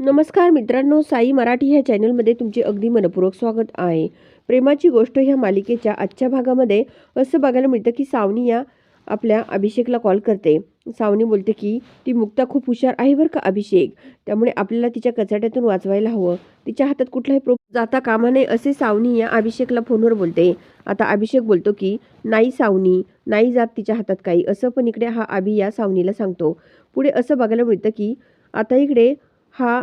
नमस्कार मित्रांनो साई मराठी ह्या चॅनलमध्ये तुमचे अगदी मनपूर्वक स्वागत आहे. प्रेमाची गोष्ट ह्या मालिकेच्या आजच्या भागामध्ये असं बघायला मिळतं की सावनी या आपल्या अभिषेकला कॉल करते. सावनी बोलते की ती मुक्ता खूप हुशार आहे बरं का अभिषेक? त्यामुळे आपल्याला तिच्या कचाट्यातून वाचवायला हवं. तिच्या हातात कुठलाही प्रो जाता कामा नये असे सावनी या अभिषेकला फोनवर बोलते. आता अभिषेक बोलतो की नाही सावनी नाही जात तिच्या हातात काही. असं पण इकडे हा अभि या सावनीला सांगतो. पुढे असं बघायला मिळतं की आता इकडे हा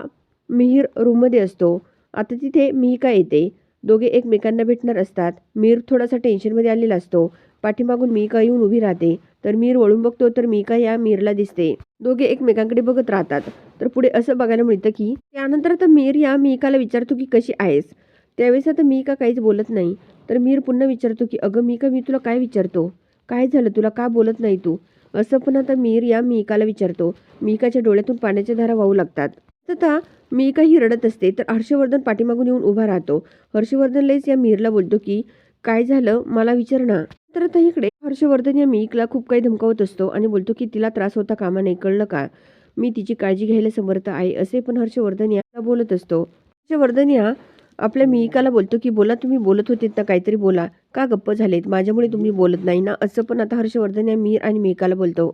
मिहीर रूममध्ये असतो. आता तिथे मिहिका येते? दोघे एकमेकांना भेटणार असतात. मीर थोडासा टेन्शनमध्ये आलेला असतो. पाठीमागून मिहिका येऊन उभी राहते? तर मीर वळून बघतो तर मिहिका या मीरला दिसते? दोघे एकमेकांकडे बघत राहतात. तर पुढे असं बघायला मिळतं की त्यानंतर आता मीर या मिहिकाला विचारतो की कशी आहेस? त्यावेळेस आता मिहिका काहीच बोलत नाही. तर मीर पुन्हा विचारतो की अगं मिहिका मी तुला काय विचारतो? काय झालं? तुला का बोलत नाही तू? असं पण आता मीर या मिहिकाला विचारतो. मिहिकाच्या डोळ्यातून पाण्याच्या धारा वाहू लागतात. तथा मी काही रडत असते तर हर्षवर्धन पाठीमागून येऊन उभा राहतो. हर्षवर्धन लयच या मीरला बोलतो की काय झालं? मला विचार ना. तर आता इकडे. हर्षवर्धन या मीकला खूप काही धमकावत असतो आणि बोलतो की तिला त्रास होता कामा नाही कळलं का? मी तिची काळजी घ्यायला समर्थ आहे असे पण हर्षवर्धन याला बोलत असतो. हर्षवर्धन या आपल्या मिहिकाला बोलतो की बोला तुम्ही बोलत होते ना काहीतरी बोला. का गप्प झालेत? माझ्यामुळे तुम्ही बोलत नाही ना? असं पण आता हर्षवर्धन या मीर आणि मिहिकाला बोलतो.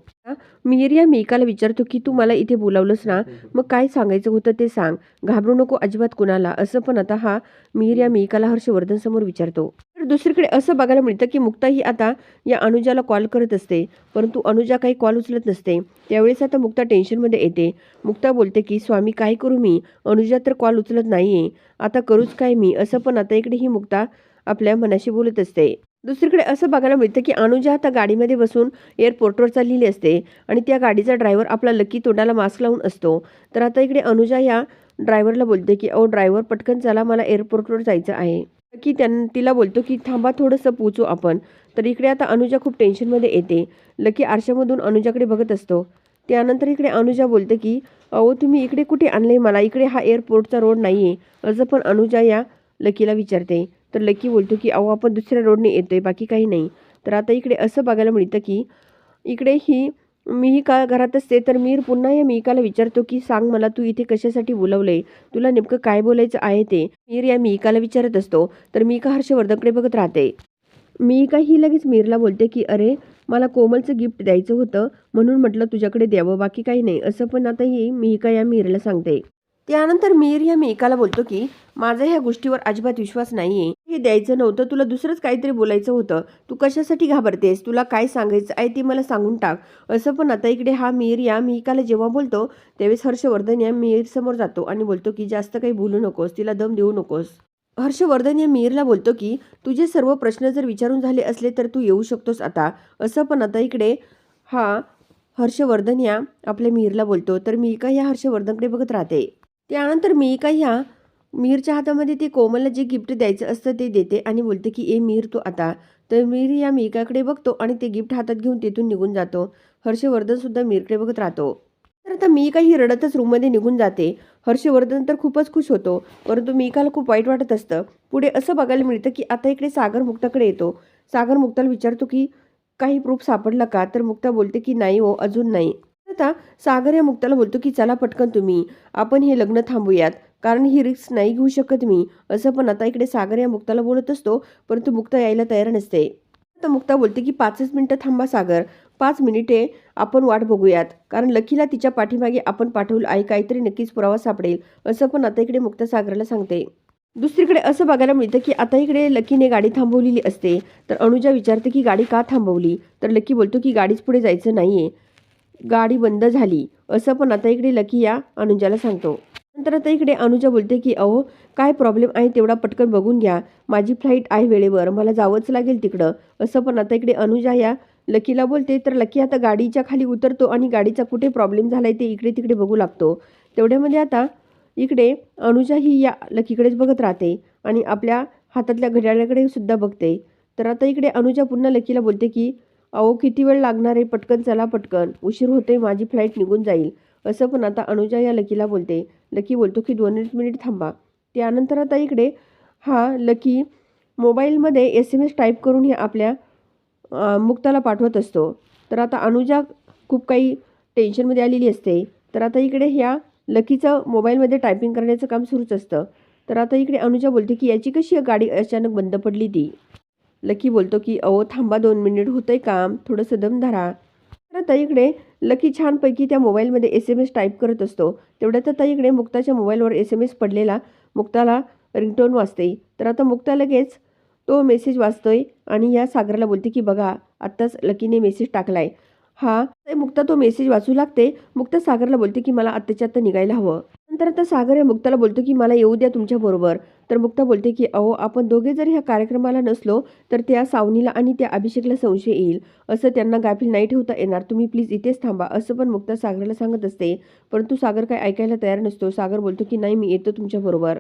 मीर या मिहिकाला विचारतो की तू मला इथे बोलावलंस ना? मग काय सांगायचं होतं ते सांग. घाबरू नको अजिबात कुणाला. असं पण आता हा मीर या मिहिकाला हर्षवर्धन समोर विचारतो. दुसरीकडे असं बघायला मिळतं की मुक्ता ही आता या अनुजाला कॉल करत असते. परंतु अनुजा काही कॉल उचलत नसते. त्यावेळेस आता मुक्ता टेन्शनमध्ये येते. मुक्ता बोलते की स्वामी काय करू मी? अनुजा तर कॉल उचलत नाहीये. आता करूच काय मी? असं पण आता इकडे ही मुक्ता आपल्या मनाशी बोलत असते. दुसरीकडे असं बघायला मिळतं की अनुजा आता गाडीमध्ये बसून एअरपोर्टवर चाललेली असते आणि त्या गाडीचा ड्रायव्हर आपला लकी तोंडाला मास्क लावून असतो. तर आता इकडे अनुजा या ड्रायव्हरला बोलते की अहो ड्रायव्हर पटकन चला मला एअरपोर्टवर जायचं आहे. की त्यां तिला बोलतो की थांबा थोडंसं पोचू आपण. तर इकडे आता अनुजा खूप टेन्शनमध्ये येते. लकी आरशामधून अनुजाकडे बघत असतो. त्यानंतर इकडे अनुजा बोलते की अहो तुम्ही इकडे कुठे आणले मला? इकडे हा एअरपोर्टचा रोड नाही आहे असं पण अनुजा या लकीला विचारते. तर लकी बोलतो की अहो आपण दुसऱ्या रोडने येतोय बाकी काही नाही. तर आता इकडे असं बघायला मिळतं की इकडे ही मिहिका घरात असते तर मीर पुन्हा या मिहिकाला विचारतो की सांग मला तू इथे कशासाठी बोलवलंय? तुला नेमकं काय बोलायचं आहे ते? मीर या मिहिकाला विचारत असतो. तर मिहिका हर्षवर्धनकडे बघत राहते. मिहिका ही लगेच मीरला बोलते की अरे मला कोमलचं गिफ्ट द्यायचं होतं म्हणून म्हटलं तुझ्याकडे द्यावं बाकी काही नाही. असं पण आता ही मिहिका या मीरला सांगते. त्यानंतर मीर या मिहिकाला बोलतो की माझा ह्या गोष्टीवर अजिबात विश्वास नाहीये. हे द्यायचं नव्हतं तुला दुसरंच काहीतरी बोलायचं होतं. तू कशासाठी घाबरतेस? तुला काय सांगायचं आहे ते मला सांगून टाक. असं पण आता इकडे हा मीर या मिहिकाला जेव्हा बोलतो त्यावेळेस हर्षवर्धन या मीर समोर जातो आणि बोलतो की जास्त काही बोलू नकोस तिला दम देऊ नकोस. हर्षवर्धन या मीरला बोलतो की तुझे सर्व प्रश्न जर विचारून झाले असले तर तू येऊ शकतोस आता. असं पण आता इकडे हा हर्षवर्धन या आपल्या मीरला बोलतो. तर मिहिका या हर्षवर्धनकडे बघत राहते. त्यानंतर का ह्या मीरच्या हातामध्ये ते कोमलला जे गिफ्ट द्यायचं असतं ते देते आणि बोलते की ए मीर तू आता. तर मीर या मिहिकाकडे बघतो आणि ते गिफ्ट हातात घेऊन तिथून निघून जातो. हर्षवर्धनसुद्धा मीरकडे बघत राहतो. तर आता मी काही रडतच रूममध्ये निघून जाते. हर्षवर्धन तर खूपच खुश होतो परंतु मिहिकाला खूप वाईट वाटत असतं. पुढे असं बघायला मिळतं की आता इकडे सागर मुक्ताकडे येतो. सागर मुक्ताला विचारतो की काही प्रूफ सापडला का? तर मुक्ता बोलते की नाही हो अजून नाही. आता सागर या मुक्ताला बोलतो की चला पटकन तुम्ही. आपण हे लग्न थांबूयात. कारण ही रिक्स नाही घेऊ शकत मी. असं पण आता इकडे सागर या मुक्ताला बोलत असतो परंतु मुक्ता यायला तयार नसते. आता मुक्ता बोलते की पाचच मिनिटं थांबा सागर. पाच मिनिटे आपण वाट बघूयात. कारण लकीला तिच्या पाठीमागे आपण पाठवलं आहे काहीतरी नक्कीच पुरावा सापडेल. असं पण आता इकडे मुक्ता सागरला सांगते. दुसरीकडे असं बघायला मिळतं की आता इकडे लकीने गाडी थांबवलेली असते. तर अनुजा विचारते की गाडी का थांबवली? तर लकी बोलतो की गाडीच पुढे जायचं नाहीये. गाडी बंद झाली. असं पण आता इकडे लकी या अनुजाला सांगतो. नंतर आता इकडे अनुजा बोलते की अहो काय प्रॉब्लेम आहे तेवढा पटकन बघून घ्या. माझी फ्लाईट आहे वेळेवर. मला जावंच लागेल तिकडं. असं पण आता इकडे अनुजा या लकीला बोलते तर लकी आता गाडीच्या खाली उतरतो आणि गाडीचा कुठे प्रॉब्लेम झाला आहे ते इकडे तिकडे बघू लागतो. तेवढ्यामध्ये आता इकडे अनुजा ही या लकीकडेच बघत राहते आणि आपल्या हातातल्या घड्याळाकडे सुद्धा बघते. तर आता इकडे अनुजा पुन्हा लकीला बोलते की अहो किती वेळ लागणार आहे? पटकन चला पटकन. उशीर होते माझी फ्लाईट निघून जाईल. असं पण आता अनुजा या लकीला बोलते. लकी बोलतो की दोन मिनिट थांबा. त्यानंतर आता इकडे हा लकी मोबाईलमध्ये एस एम एस टाईप करून हे आपल्या मुक्ताला पाठवत असतो. तर आता अनुजा खूप काही टेन्शनमध्ये आलेली असते. तर आता इकडे ह्या लकीचं मोबाईलमध्ये टायपिंग करण्याचं काम सुरूच असतं. तर आता इकडे अनुजा बोलते की याची कशी गाडी अचानक बंद पडली ती? लकी बोलतो की अहो थांबा दोन मिनिट होतंय काम. थोडंसं दम धरा. तर ताईकडे लकी छानपैकी त्या मोबाईलमध्ये एस एम एस टाईप करत असतो. तेवढ्यात आता इकडे मुक्ताच्या मोबाईलवर एस एम एस पडलेला. मुक्ताला रिंगटोन वाजते. तर आता मुक्ता लगेच तो मेसेज वाचतोय आणि या सागरला बोलते की बघा आत्ताच लकीने मेसेज टाकलाय. हा मुक्ता तो मेसेज वाचू लागते. मुक्ता सागरला बोलते की मला आत्ताच्या आत्ता निघायला हवं. नंतर आता सागर या मुक्ताला बोलतो की मला येऊ द्या तुमच्याबरोबर तर मुक्ता बोलते की अहो आपण दोघे जर ह्या कार्यक्रमाला नसलो तर त्या सावनीला आणि त्या अभिषेकला संशय येईल. असं त्यांना गाफील नाही ठेवता येणार. तुम्ही प्लीज इथेच थांबा. असं पण मुक्ता सागरला सांगत असते. परंतु सागर काय ऐकायला तयार नसतो. सागर बोलतो की नाही मी येतो तुमच्याबरोबर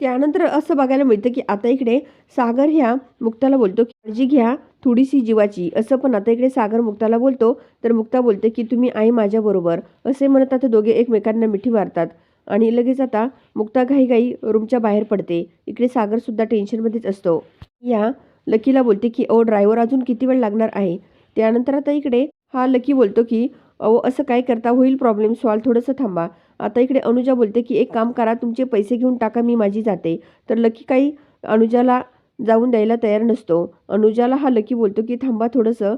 त्यानंतर असं बघायला मिळतं की आता इकडे सागर ह्या मुक्ताला बोलतो की काळजी घ्या थोडीशी जीवाची. असं पण आता इकडे सागर मुक्ताला बोलतो. तर मुक्ता बोलते की तुम्ही आहे माझ्याबरोबर असे म्हणत आता दोघे एकमेकांना मिठी मारतात. आणि लगेच आता मुक्ता घाईघाई रूमच्या बाहेर पडते. इकडे सागरसुद्धा टेन्शनमध्येच असतो. या लकीला बोलते की ओ ड्रायव्हर अजून किती वेळ लागणार आहे? त्यानंतर आता इकडे हा लकी बोलतो की अहो असं काय करता? होईल प्रॉब्लेम सॉल्व थोडंसं थांबा. आता इकडे अनुजा बोलते की एक काम करा तुमचे पैसे घेऊन टाका मी माझी जाते. तर लकी काही अनुजाला जाऊन द्यायला तयार नसतो. अनुजाला हा लकी बोलतो की थांबा थोडंसं.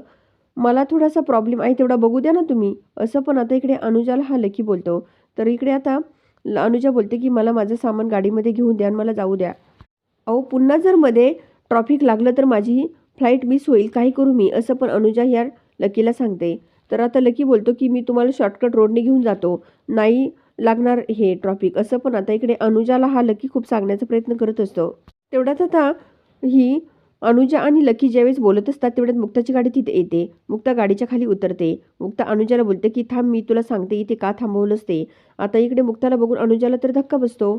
मला थोडासा प्रॉब्लेम आहे तेवढा बघू द्या ना तुम्ही. असं पण आता इकडे अनुजाला हा लकी बोलतो. तर इकडे आता अनुजा बोलते की मला माझं सामान गाडीमध्ये घेऊन द्या आणि मला जाऊ द्या. अहो पुन्हा जर मध्ये ट्रॉफिक लागलं तर माझी फ्लाईट मिस होईल काही करू मी असं पण अनुजा या लकीला सांगते. तर आता लकी बोलतो की मी तुम्हाला शॉर्टकट रोडने घेऊन जातो. नाही लागणार हे ट्रॉफिक असं पण आता इकडे अनुजाला हा लकी खूप सांगण्याचा प्रयत्न करत असतो. तेवढ्यात आता ही अनुजा आणि लकी ज्यावेळेस बोलत असतात तेवढ्यात मुक्ताची गाडी तिथे येते. मुक्ता गाडीच्या खाली उतरते. मुक्ता अनुजाला बोलते की थांब मी तुला सांगते इथे का थांबवलंच ते? आता इकडे मुक्ताला बघून अनुजाला तर धक्का बसतो.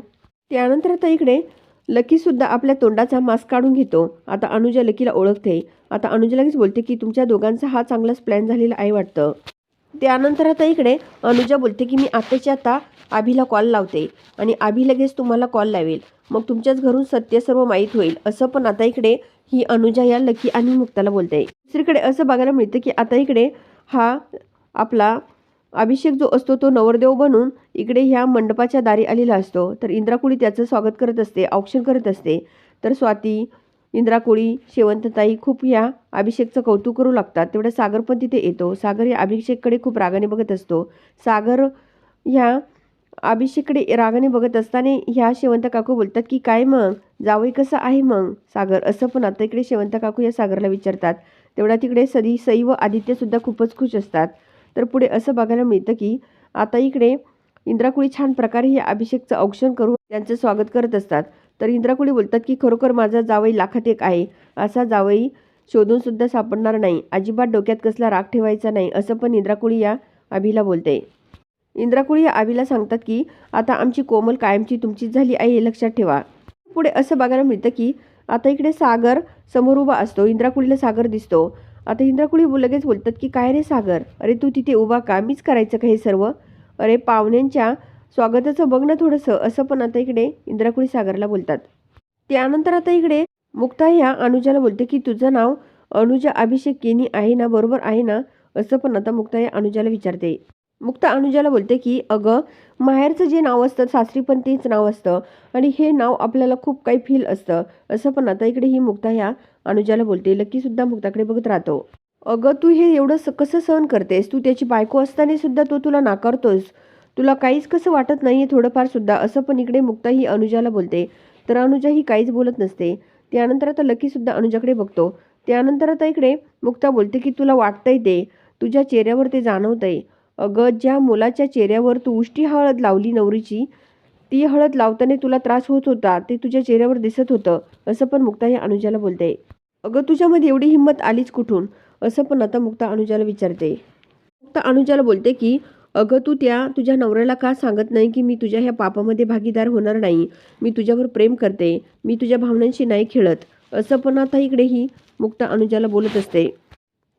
त्यानंतर आता इकडे लकीसुद्धा आपल्या तोंडाचा मास्क काढून घेतो. आता अनुजा लकीला ओळखते. आता अनुजा लगेच बोलते की तुमच्या दोघांचा हा चांगलाच प्लॅन झालेला आहे वाटतं. त्यानंतर आता इकडे अनुजा बोलते की मी आत्ताच्या आता आभीला कॉल लावते आणि आभी लगेच तुम्हाला कॉल लावेल. मग तुमच्याच घरून सत्य सर्व माहीत होईल. असं पण आता इकडे ही अनुजा या लकी आणि मुक्ताला बोलते. दुसरीकडे असं बघायला मिळतं की आता इकडे हा आपला अभिषेक जो असतो तो नवरदेव बनून इकडे ह्या मंडपाच्या दारी आलेला असतो. तर इंद्राकुळी त्याचं स्वागत करत असते औक्षण करत असते. तर स्वाती इंद्राकुळी शेवंतताई खूप या अभिषेकचं कौतुक करू लागतात. तेवढं सागर पण तिथे येतो. सागर या अभिषेककडे खूप रागाने बघत असतो. सागर ह्या अभिषेककडे रागाने बघत असताना ह्या शेवंत काकू बोलतात की काय मग? जावई कसं आहे मग सागर? असं पण आता इकडे शेवंत काकू या सागरला विचारतात. तेवढ्या तिकडे सदी सई व आदित्यसुद्धा खूपच खुश असतात. तर पुढे असं बघायला मिळतं की आता इकडे इंद्राकुळी छान प्रकारे हे अभिषेकचं औक्षण करून त्यांचं स्वागत करत असतात. तर इंद्राकुळी बोलतात की खरोखर माझा जावई लाखात एक आहे. असा जावई शोधून सुद्धा सापडणार नाही. अजिबात डोक्यात कसला राग ठेवायचा नाही असं पण इंद्राकुळी या अभिला बोलते. इंद्राकुळी या आभीला सांगतात की आता आमची कोमल कायमची तुमचीच झाली आहे हे लक्षात ठेवा. पुढे असं बघायला मिळतं की आता इकडे सागर समोर उभा असतो. इंद्राकुळीला सागर दिसतो. आता इंद्राकुळी लगेच बोलतात की काय रे सागर? अरे तू तिथे उभा का? मीच करायचं का हे सर्व? अरे पाहुण्यांच्या स्वागताचं बघ ना थोडंसं. असं पण आता इकडे इंद्राकुळी सागरला बोलतात. त्यानंतर आता इकडे मुक्ता ह्या अनुजाला बोलते की तुझं नाव अनुजा अभिषेक केनी आहे ना? बरोबर आहे ना? असं पण आता मुक्ता या अनुजाला विचारते. मुक्ता अनुजाला बोलते की अगं माहेरचं जे नाव असतं सासरी पण तेच नाव असतं आणि हे नाव आपल्याला खूप काही फील असतं. असं पण आता इकडे ही मुक्ता ह्या अनुजाला बोलते लकीसुद्धा मुक्ताकडे बघत राहतो. अगं तू हे एवढं स कसं सहन करतेस? तू त्याची बायको असताना सुद्धा तो तुला नाकारतोस. तुला काहीच कसं वाटत नाही आहे थोडंफार सुद्धा असं पण इकडे मुक्ता ही अनुजाला बोलते. तर अनुजा ही काहीच बोलत नसते. त्यानंतर आता लकीसुद्धा अनुजाकडे बघतो. त्यानंतर आता इकडे मुक्ता बोलते की तुला वाटतंय ते. तुझ्या चेहऱ्यावर ते जाणवतंय. अगं ज्या मुलाच्या चेहऱ्यावर तू उष्टी हळद लावली नवरीची ती हळद लावताना तुला त्रास होत होता. ते तुझ्या चेहऱ्यावर दिसत होतं असं पण मुक्ता ही अनुजाला बोलते. अगं तुझ्यामध्ये एवढी हिंमत आलीच कुठून? असं पण आता मुक्ता अनुजाला विचारते. मुक्ता अनुजाला बोलते की अगं तू त्या तुझ्या नवऱ्याला का सांगत नाही की मी तुझ्या ह्या पापामध्ये भागीदार होणार नाही? मी तुझ्यावर प्रेम करते. मी तुझ्या भावनांशी नाही खेळत. असं पण आता इकडे ही मुक्ता अनुजाला बोलत असते.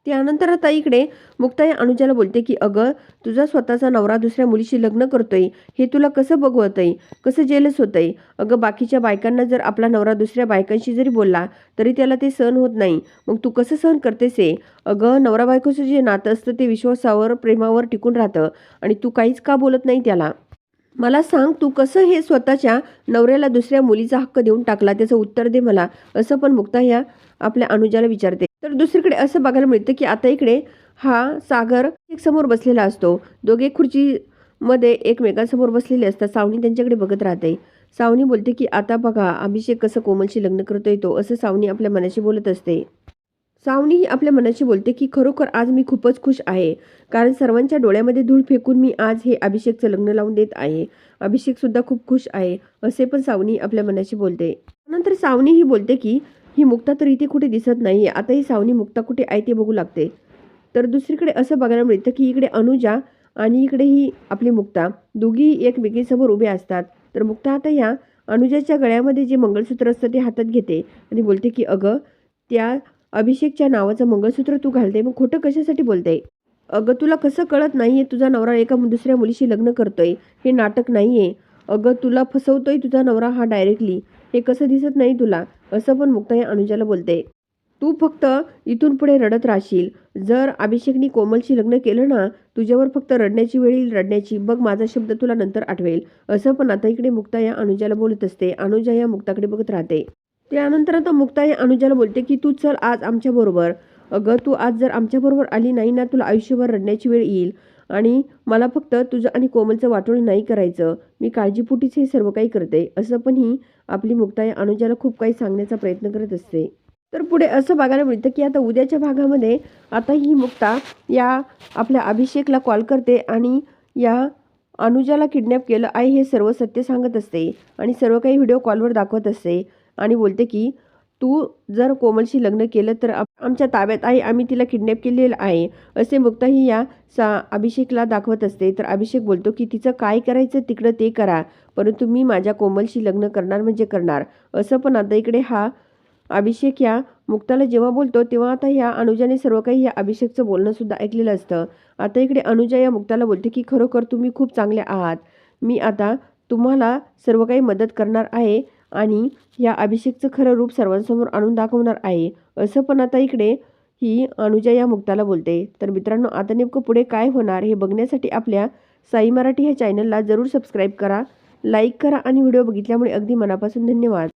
त्यानंतर आता इकडे मुक्ताई अनुजाला बोलते की अगं तुझा स्वतःचा नवरा दुसऱ्या मुलीशी लग्न करतोय. हे तुला कसं बघवतंय? कसं जेलस होतंय? अगं बाकीच्या बायकांना जर आपला नवरा दुसऱ्या बायकांशी जरी बोलला तरी त्याला ते सहन होत नाही. मग तू कसं सहन करतेस हे? अगं नवरा बायकोचं जे नातं असतं ते विश्वासावर प्रेमावर टिकून राहतं आणि तू काहीच का बोलत नाही त्याला? मला सांग तू कसं हे स्वतःच्या नवऱ्याला दुसऱ्या मुलीचा हक्क देऊन टाकला? त्याचं उत्तर दे मला. असं पण मुक्ता ह्या आपल्या अनुजाला विचारते. तर दुसरीकडे असं बघायला मिळतं की आता इकडे हा सागर एक समोर बसलेला असतो. दोघे खुर्चीमध्ये एकमेकांसमोर बसलेले असतात. सावनी त्यांच्याकडे बघत राहते. सावनी बोलते की आता बघा अभिषेक कसं कोमलशी लग्न करतोय तो असं सावनी आपल्या मनाशी बोलत असते. सावनी ही आपल्या मनाशी बोलते की खरोखर आज मी खूपच खुश आहे. कारण सर्वांच्या डोळ्यामध्ये धूळ फेकून मी आज हे अभिषेकचं लग्न लावून देत आहे. अभिषेकसुद्धा खूप खुश आहे असे पण सावनी आपल्या मनाशी बोलते. नंतर सावनी ही बोलते की ही मुक्ता तर इथे कुठे दिसत नाही आता ही सावनी मुक्ता कुठे आहे ते बघू लागते. तर दुसरीकडे असं बघायला मिळतं की इकडे अनुजा आणि इकडे ही आपली मुक्ता. दोघी एकमेकींसमोर उभे असतात. तर मुक्ता आता ह्या अनुजाच्या गळ्यामध्ये जे मंगळसूत्र असतं ते हातात घेते आणि बोलते की अगं त्या अभिषेकच्या नावाचं मंगळसूत्र तू घालते मग खोटं कशासाठी बोलते? अगं तुला कसं कळत नाहीये तुझा नवरा एका दुसऱ्या मुलीशी लग्न करतोय? हे नाटक नाहीये. अगं तुला फसवतोय तुझा नवरा हा डायरेक्टली. हे कसं दिसत नाही तुला? असं पण मुक्ता या अनुजाला बोलते. तू फक्त इथून पुढे रडत राहशील. जर अभिषेकनी कोमलशी लग्न केलं ना तुझ्यावर फक्त रडण्याची वेळ येईल रडण्याची. बघ माझा शब्द तुला नंतर आठवेल. असं पण आता इकडे मुक्ता या अनुजाला बोलत असते. अनुजा या मुक्ताकडे बघत राहते. त्यानंतर आता मुक्ता या अनुजाला बोलते की तू चल आज आमच्याबरोबर अगं तू आज जर आमच्याबरोबर आली नाही ना तुला आयुष्यभर रडण्याची वेळ येईल. आणि मला फक्त तुझं आणि कोमलचं वाटोळ नाही करायचं. मी काळजीपोटीच हे सर्व काही करते. असं पण ही आपली मुक्ता या अनुजाला खूप काही सांगण्याचा प्रयत्न करत असते. तर पुढे असं बघायला मिळतं की आता उद्याच्या भागामध्ये आता ही मुक्ता या आपल्या अभिषेकला कॉल करते आणि या अनुजाला किडनॅप केलं आहे हे सर्व सत्य सांगत असते आणि सर्व काही व्हिडिओ कॉलवर दाखवत असते. आणि बोलते की तू जर कोमलशी लग्न केलं तर आमच्या ताब्यात आहे आम्ही तिला किडनॅप केलेलं आहे. असे मुक्ताही या सा अभिषेकला दाखवत असते. तर अभिषेक बोलतो की तिचं काय करायचं तिकडं ते करा. परंतु मी माझ्या कोमलशी लग्न करणार म्हणजे करणार. असं पण आता इकडे हा अभिषेक या मुक्ताला जेव्हा बोलतो तेव्हा आता ह्या अनुजाने सर्व काही या अभिषेकचं बोलणं सुद्धा ऐकलेलं असतं. आता इकडे अनुजा या मुक्ताला बोलते की खरोखर तुम्ही खूप चांगले आहात. मी आता तुम्हाला सर्व काही मदत करणार आहे. आणि या अभिषेकचं खरं रूप सर्वांसमोर आणून दाखवणार आहे. असं पण आता इकडे ही अनुजा या मुक्ताला बोलते. तर मित्रांनो आता नेमकं पुढे काय होणार हे बघण्यासाठी आपल्या साई मराठी ह्या चॅनलला जरूर सबस्क्राईब करा लाईक करा आणि व्हिडिओ बघितल्यामुळे अगदी मनापासून धन्यवाद.